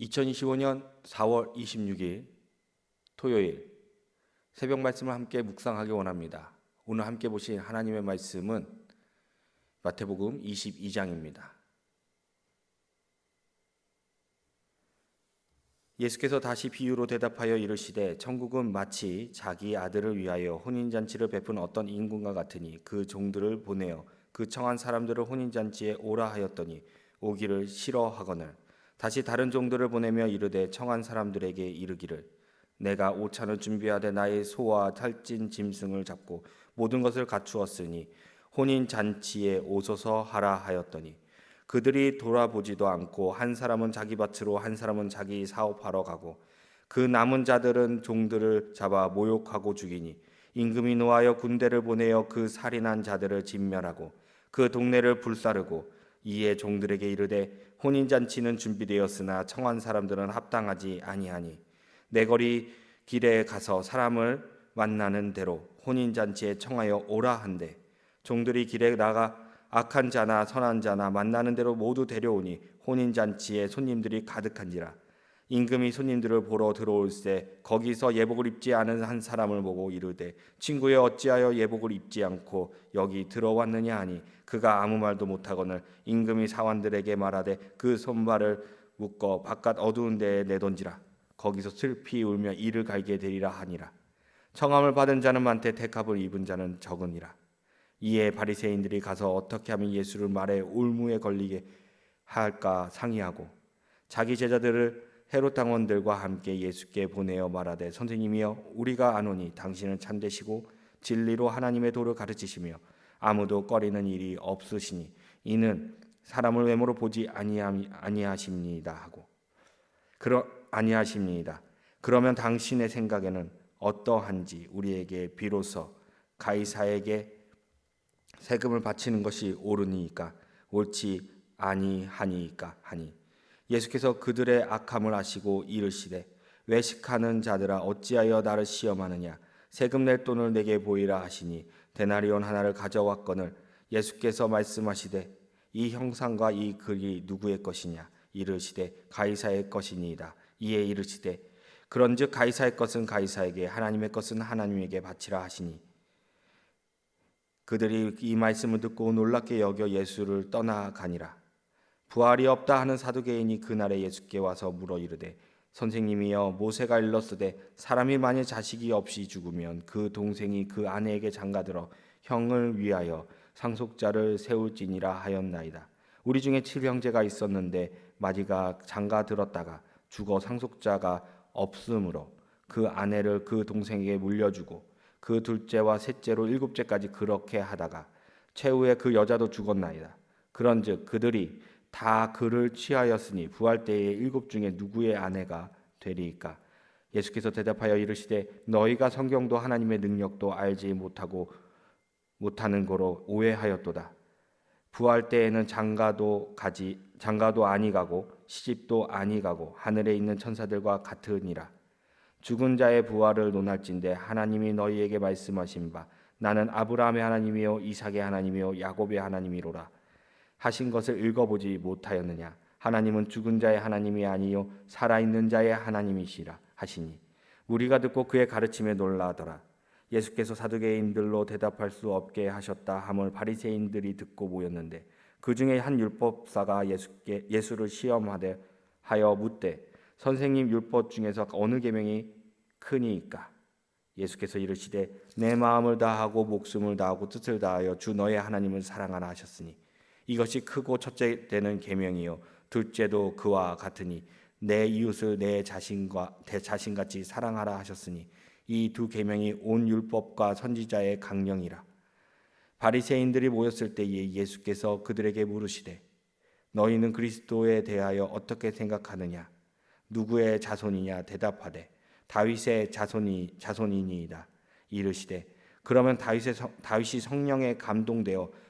2025년 4월 26일 토요일 새벽 말씀을 함께 묵상하기 원합니다. 오늘 함께 보신 하나님의 말씀은 마태복음 22장입니다. 예수께서 다시 비유로 대답하여 이르시되 천국은 마치 자기 아들을 위하여 혼인 잔치를 베푼 어떤 임금과 같으니 그 종들을 보내어 그 청한 사람들을 혼인 잔치에 오라 하였더니 오기를 싫어하거늘 다시 다른 종들을 보내며 이르되 청한 사람들에게 이르기를 내가 오찬을 준비하되 나의 소와 탈진 짐승을 잡고 모든 것을 갖추었으니 혼인 잔치에 오소서 하라 하였더니 그들이 돌아보지도 않고 한 사람은 자기 밭으로 한 사람은 자기 사업하러 가고 그 남은 자들은 종들을 잡아 모욕하고 죽이니 임금이 노하여 군대를 보내어 그 살인한 자들을 진멸하고 그 동네를 불사르고 이에 종들에게 이르되 혼인 잔치는 준비되었으나 청한 사람들은 합당하지 아니하니. 내 거리 길에 가서 사람을 만나는 대로 혼인 잔치에 청하여 오라 한대. 종들이 길에 나가 악한 자나 선한 자나 만나는 대로 모두 데려오니 혼인 잔치에 손님들이 가득한지라 임금이 손님들을 보러 들어올세 거기서 예복을 입지 않은 한 사람을 보고 이르되 친구여 어찌하여 예복을 입지 않고 여기 들어왔느냐 하니 그가 아무 말도 못하거늘 임금이 사관들에게 말하되 그 손발을 묶어 바깥 어두운 데에 내던지라. 거기서 슬피 울며 이를 갈게 되리라 하니라. 청함을 받은 자는 많되 택합을 입은 자는 적으니라. 이에 바리새인들이 가서 어떻게 하면 예수를 말에 올무에 걸리게 할까 상의하고 자기 제자들을 헤롯 당원들과 함께 예수께 보내어 말하되 선생님이여 우리가 아노니 당신은 참되시고 진리로 하나님의 도를 가르치시며 아무도 꺼리는 일이 없으시니 이는 사람을 외모로 보지 아니하십니다 하고 그러 아니하십니다. 그러면 당신의 생각에는 어떠한지 우리에게 비로소 가이사에게 세금을 바치는 것이 옳으니까 옳지 아니하니까 하니 예수께서 그들의 악함을 아시고 이르시되 외식하는 자들아 어찌하여 나를 시험하느냐? 세금 낼 돈을 내게 보이라 하시니 데나리온 하나를 가져왔거늘 예수께서 말씀하시되 이 형상과 이 글이 누구의 것이냐? 이르시되 가이사의 것이니이다. 이에 이르시되 그런즉 가이사의 것은 가이사에게 하나님의 것은 하나님에게 바치라 하시니 그들이 이 말씀을 듣고 놀랍게 여겨 예수를 떠나가니라 부활이 없다 하는 사두개인이 그날에 예수께 와서 물어 이르되 선생님이여 모세가 일렀으되 사람이 만일 자식이 없이 죽으면 그 동생이 그 아내에게 장가들어 형을 위하여 상속자를 세울지니라 하였나이다. 우리 중에 칠 형제가 있었는데 마지가 장가들었다가 죽어 상속자가 없으므로 그 아내를 그 동생에게 물려주고 그 둘째와 셋째로 일곱째까지 그렇게 하다가 최후에 그 여자도 죽었나이다. 그런즉 그들이 다 그를 취하였으니 부활 때에 일곱 중에 누구의 아내가 되리이까? 예수께서 대답하여 이르시되 너희가 성경도 하나님의 능력도 알지 못하고 못하는 거로 오해하였도다. 부활 때에는 장가도 가지 장가도 아니 가고 시집도 아니 가고 하늘에 있는 천사들과 같으니라. 죽은 자의 부활을 논할진대 하나님이 너희에게 말씀하신 바 나는 아브라함의 하나님이요 이삭의 하나님이요 야곱의 하나님이로라 하신 것을 읽어보지 못하였느냐? 하나님은 죽은 자의 하나님이 아니요 살아있는 자의 하나님이시라 하시니 우리가 듣고 그의 가르침에 놀라더라. 예수께서 사두개인들로 대답할 수 없게 하셨다 함을 바리새인들이 듣고 모였는데 그 중에 한 율법사가 예수께 예수를 시험하되 하여 묻되 선생님 율법 중에서 어느 계명이 크니이까 예수께서 이르시되 내 마음을 다하고 목숨을 다하고 뜻을 다하여 주 너의 하나님을 사랑하라 하셨으니 이것이 크고 첫째 되는 계명이요. 둘째도 그와 같으니 내 이웃을 내 자신과 내 자신같이 사랑하라 하셨으니 이 두 계명이 온 율법과 선지자의 강령이라. 바리새인들이 모였을 때에 예수께서 그들에게 물으시되 너희는 그리스도에 대하여 어떻게 생각하느냐? 누구의 자손이냐? 대답하되 다윗의 자손이 자손이니이다. 이르시되 그러면 다윗의 다윗이 성령에 감동되어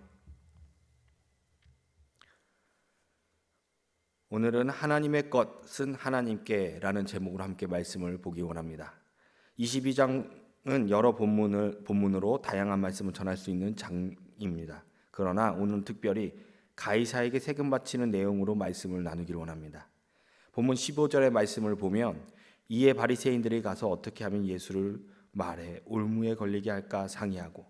오늘은 하나님의 것은 하나님께라는 제목으로 함께 말씀을 보기 원합니다. 22장은 여러 본문을 본문으로 다양한 말씀을 전할 수 있는 장입니다. 그러나 오늘 특별히 가이사에게 세금 바치는 내용으로 말씀을 나누기를 원합니다. 본문 15절의 말씀을 보면 이에 바리새인들이 가서 어떻게 하면 예수를 말해 올무에 걸리게 할까 상의하고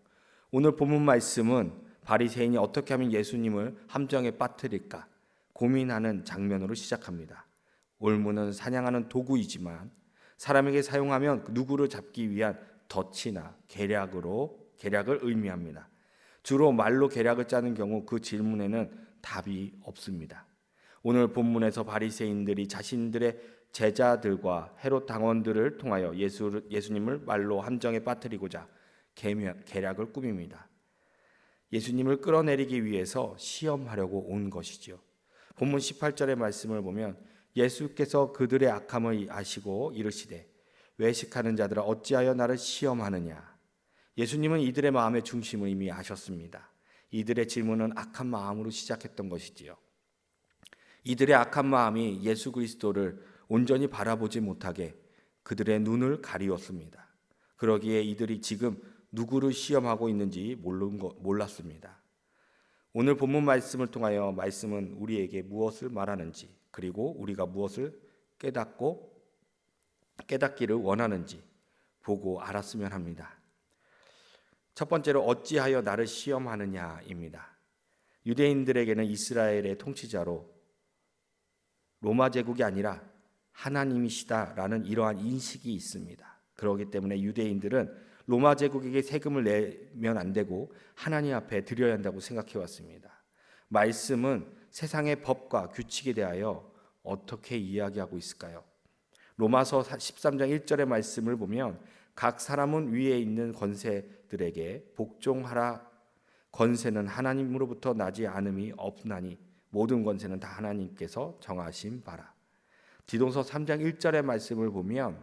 오늘 본문 말씀은 바리새인이 어떻게 하면 예수님을 함정에 빠뜨릴까 고민하는 장면으로 시작합니다. 올무는 사냥하는 도구이지만 사람에게 사용하면 누구를 잡기 위한 덫이나 계략으로 계략을 의미합니다. 주로 말로 계략을 짜는 경우 그 질문에는 답이 없습니다. 오늘 본문에서 바리새인들이 자신들의 제자들과 헤롯 당원들을 통하여 예수, 예수님을 말로 함정에 빠뜨리고자 계략을 꾸밉니다. 예수님을 끌어내리기 위해서 시험하려고 온 것이지요. 본문 18절의 말씀을 보면 예수께서 그들의 악함을 아시고 이르시되 외식하는 자들아 어찌하여 나를 시험하느냐 예수님은 이들의 마음의 중심을 이미 아셨습니다. 이들의 질문은 악한 마음으로 시작했던 것이지요. 이들의 악한 마음이 예수 그리스도를 온전히 바라보지 못하게 그들의 눈을 가리웠습니다. 그러기에 이들이 지금 누구를 시험하고 있는지 몰랐습니다. 오늘 본문 말씀을 통하여 말씀은 우리에게 무엇을 말하는지 그리고 우리가 무엇을 깨닫고 깨닫기를 원하는지 보고 알았으면 합니다. 첫 번째로 어찌하여 나를 시험하느냐입니다. 유대인들에게는 이스라엘의 통치자로 로마 제국이 아니라 하나님이시다라는 이러한 인식이 있습니다. 그렇기 때문에 유대인들은 로마 제국에게 세금을 내면 안 되고 하나님 앞에 드려야 한다고 생각해 왔습니다. 말씀은 세상의 법과 규칙에 대하여 어떻게 이야기하고 있을까요? 로마서 13장 1절의 말씀을 보면 각 사람은 위에 있는 권세들에게 복종하라 권세는 하나님으로부터 나지 않음이 없나니 모든 권세는 다 하나님께서 정하신 바라. 디동서 3장 1절의 말씀을 보면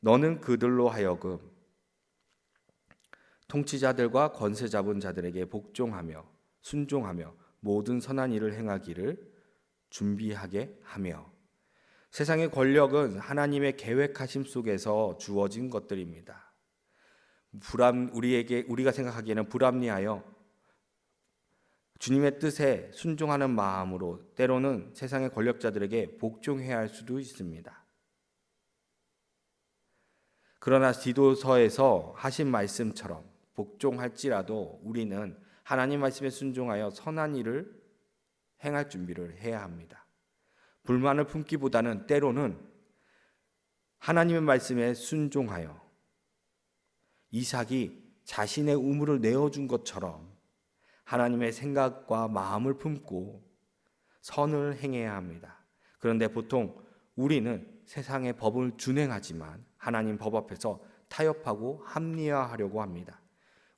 너는 그들로 하여금 통치자들과 권세 잡은 자들에게 복종하며 순종하며 모든 선한 일을 행하기를 준비하게 하며 세상의 권력은 하나님의 계획하심 속에서 주어진 것들입니다. 불합 우리에게 우리가 생각하기에는 불합리하여 주님의 뜻에 순종하는 마음으로 때로는 세상의 권력자들에게 복종해야 할 수도 있습니다. 그러나 디도서에서 하신 말씀처럼 복종할지라도 우리는 하나님 말씀에 순종하여 선한 일을 행할 준비를 해야 합니다. 불만을 품기보다는 때로는 하나님의 말씀에 순종하여 이삭이 자신의 우물을 내어준 것처럼 하나님의 생각과 마음을 품고 선을 행해야 합니다. 그런데 보통 우리는 세상의 법을 준행하지만 하나님 법 앞에서 타협하고 합리화하려고 합니다.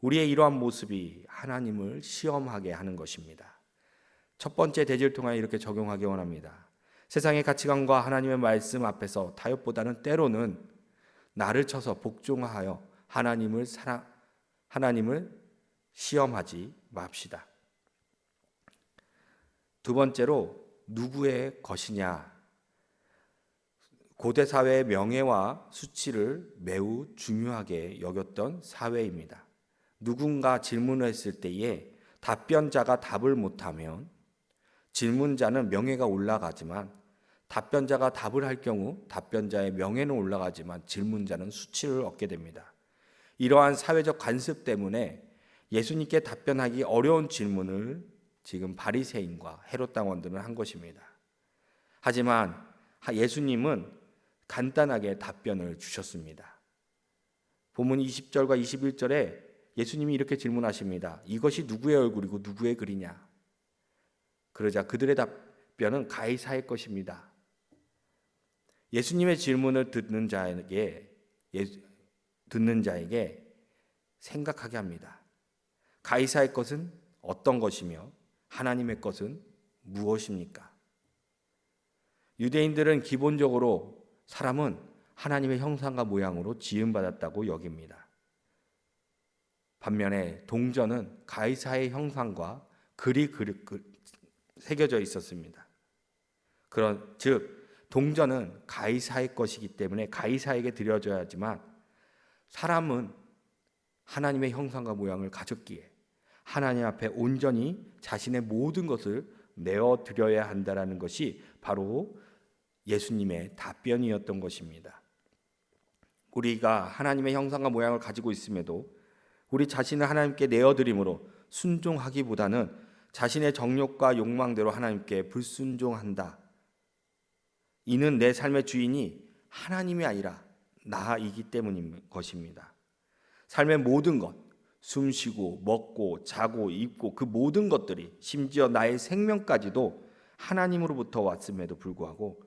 우리의 이러한 모습이 하나님을 시험하게 하는 것입니다. 첫 번째 대지를 통하여 이렇게 적용하기 원합니다. 세상의 가치관과 하나님의 말씀 앞에서 타협보다는 때로는 나를 쳐서 복종하여 하나님을 사랑 하나님을 시험하지 맙시다. 두 번째로 누구의 것이냐? 고대 사회의 명예와 수치를 매우 중요하게 여겼던 사회입니다. 누군가 질문을 했을 때에 답변자가 답을 못하면 질문자는 명예가 올라가지만 답변자가 답을 할 경우 답변자의 명예는 올라가지만 질문자는 수치를 얻게 됩니다. 이러한 사회적 관습 때문에 예수님께 답변하기 어려운 질문을 지금 바리새인과 헤롯 당원들은 한 것입니다. 하지만 예수님은 간단하게 답변을 주셨습니다. 본문 20절과 21절에 예수님이 이렇게 질문하십니다. 이것이 누구의 얼굴이고 누구의 글이냐? 그러자 그들의 답변은 가이사의 것입니다. 예수님의 질문을 듣는 자에게 듣는 자에게 생각하게 합니다. 가이사의 것은 어떤 것이며 하나님의 것은 무엇입니까? 유대인들은 기본적으로 사람은 하나님의 형상과 모양으로 지음받았다고 여깁니다. 반면에 동전은 가이사의 형상과 글이 그, 그, 새겨져 있었습니다. 그런 즉 동전은 가이사의 것이기 때문에 가이사에게 드려져야지만 사람은 하나님의 형상과 모양을 가졌기에 하나님 앞에 온전히 자신의 모든 것을 내어 드려야 한다라는 것이 바로 예수님의 답변이었던 것입니다. 우리가 하나님의 형상과 모양을 가지고 있음에도 우리 자신을 하나님께 내어 드림으로 순종하기보다는 자신의 정욕과 욕망대로 하나님께 불순종한다. 이는 내 삶의 주인이 하나님이 아니라 나이기 때문인 것입니다. 삶의 모든 것, 숨 쉬고 먹고 자고 입고 그 모든 것들이 심지어 나의 생명까지도 하나님으로부터 왔음에도 불구하고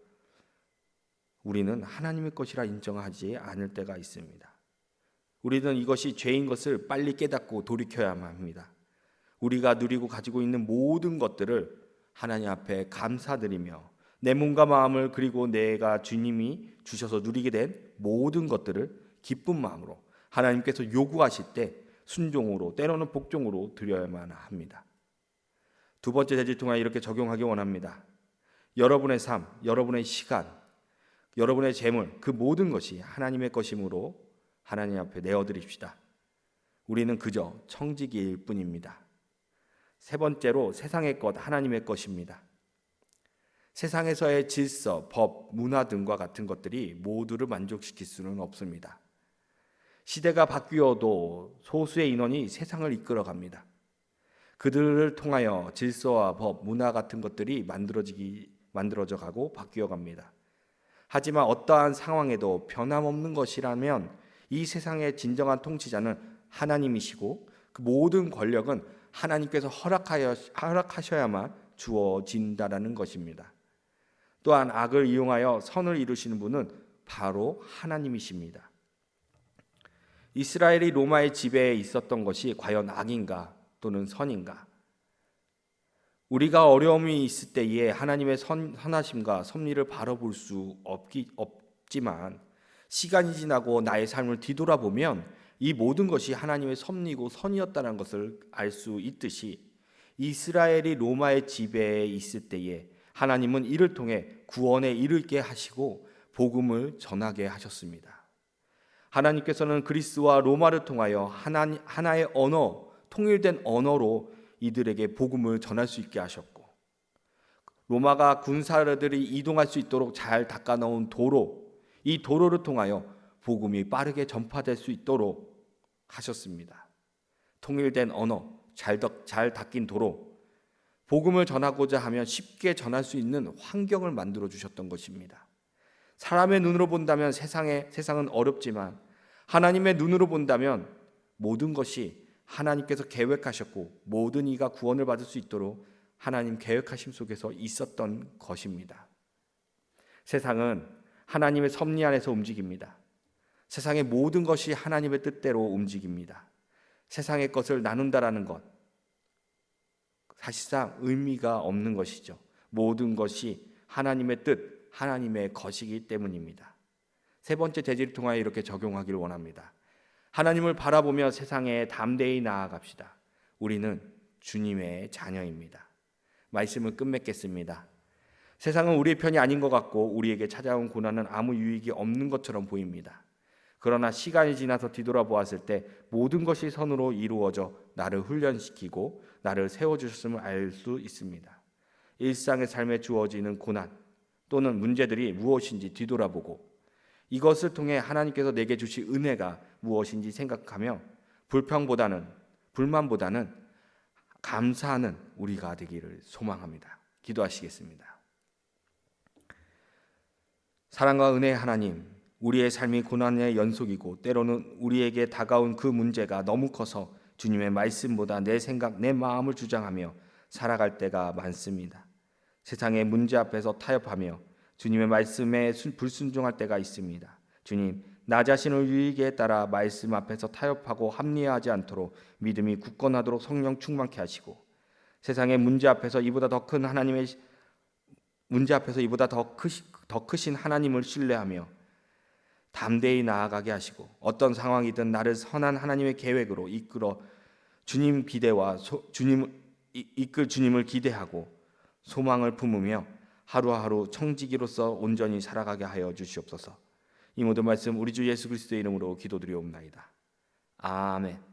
우리는 하나님의 것이라 인정하지 않을 때가 있습니다. 우리는 이것이 죄인 것을 빨리 깨닫고 돌이켜야만 합니다. 우리가 누리고 가지고 있는 모든 것들을 하나님 앞에 감사드리며 내 몸과 마음을 그리고 내가 주님이 주셔서 누리게 된 모든 것들을 기쁜 마음으로 하나님께서 요구하실 때 순종으로 때로는 복종으로 드려야만 합니다. 두 번째 대질 통하 이렇게 적용하기 원합니다. 여러분의 삶, 여러분의 시간, 여러분의 재물 그 모든 것이 하나님의 것이므로 하나님 앞에 내어 드립시다. 우리는 그저 청지기일 뿐입니다. 세 번째로 세상의 것 하나님의 것입니다. 세상에서의 질서, 법, 문화 등과 같은 것들이 모두를 만족시킬 수는 없습니다. 시대가 바뀌어도 소수의 인원이 세상을 이끌어 갑니다. 그들을 통하여 질서와 법, 문화 같은 것들이 만들어지기 만들어져 가고 바뀌어 갑니다. 하지만 어떠한 상황에도 변함없는 것이라면 이 세상의 진정한 통치자는 하나님이시고 그 모든 권력은 하나님께서 허락하여 허락하셔야만 주어진다라는 것입니다. 또한 악을 이용하여 선을 이루시는 분은 바로 하나님이십니다. 이스라엘이 로마의 지배에 있었던 것이 과연 악인가 또는 선인가? 우리가 어려움이 있을 때에 하나님의 선, 선하심과 섭리를 바라볼 수 없기, 없지만 시간이 지나고 나의 삶을 뒤돌아보면 이 모든 것이 하나님의 섭리고 선이었다는 것을 알 수 있듯이 이스라엘이 로마의 지배에 있을 때에 하나님은 이를 통해 구원에 이르게 하시고 복음을 전하게 하셨습니다. 하나님께서는 그리스와 로마를 통하여 하나, 하나의 언어, 통일된 언어로 이들에게 복음을 전할 수 있게 하셨고 로마가 군사들이 이동할 수 있도록 잘 닦아 놓은 도로 이 도로를 통하여 복음이 빠르게 전파될 수 있도록 하셨습니다. 통일된 언어, 잘, 덕, 잘 닦인 도로, 복음을 전하고자 하면 쉽게 전할 수 있는 환경을 만들어 주셨던 것입니다. 사람의 눈으로 본다면 세상에 세상은 어렵지만 하나님의 눈으로 본다면 모든 것이 하나님께서 계획하셨고 모든 이가 구원을 받을 수 있도록 하나님 계획하심 속에서 있었던 것입니다. 세상은 하나님의 섭리 안에서 움직입니다. 세상의 모든 것이 하나님의 뜻대로 움직입니다. 세상의 것을 나눈다라는 것 사실상 의미가 없는 것이죠. 모든 것이 하나님의 뜻, 하나님의 것이기 때문입니다. 세 번째 대지를 통하여 이렇게 적용하기를 원합니다. 하나님을 바라보며 세상에 담대히 나아갑시다. 우리는 주님의 자녀입니다. 말씀을 끝맺겠습니다. 세상은 우리의 편이 아닌 것 같고 우리에게 찾아온 고난은 아무 유익이 없는 것처럼 보입니다. 그러나 시간이 지나서 뒤돌아보았을 때 모든 것이 선으로 이루어져 나를 훈련시키고 나를 세워주셨음을 알 수 있습니다. 일상의 삶에 주어지는 고난 또는 문제들이 무엇인지 뒤돌아보고 이것을 통해 하나님께서 내게 주신 은혜가 무엇인지 생각하며 불평보다는 불만보다는 감사하는 우리가 되기를 소망합니다. 기도하시겠습니다. 사랑과 은혜의 하나님, 우리의 삶이 고난의 연속이고 때로는 우리에게 다가온 그 문제가 너무 커서 주님의 말씀보다 내 생각, 내 마음을 주장하며 살아갈 때가 많습니다. 세상의 문제 앞에서 타협하며 주님의 말씀에 불순종할 때가 있습니다. 주님, 나 자신을 유익에 따라 말씀 앞에서 타협하고 합리화하지 않도록 믿음이 굳건하도록 성령 충만케 하시고 세상의 문제 앞에서 이보다 더 큰 하나님의 문제 앞에서 이보다 더, 크시, 더 크신 하나님을 신뢰하며 담대히 나아가게 하시고 어떤 상황이든 나를 선한 하나님의 계획으로 이끌어 주님 기대와 소, 주님 이- 이끌 주님을 기대하고 소망을 품으며 하루하루 청지기로서 온전히 살아가게 하여 주시옵소서. 이 모든 말씀 우리 주 예수 그리스도의 이름으로 기도드리옵나이다. 아멘.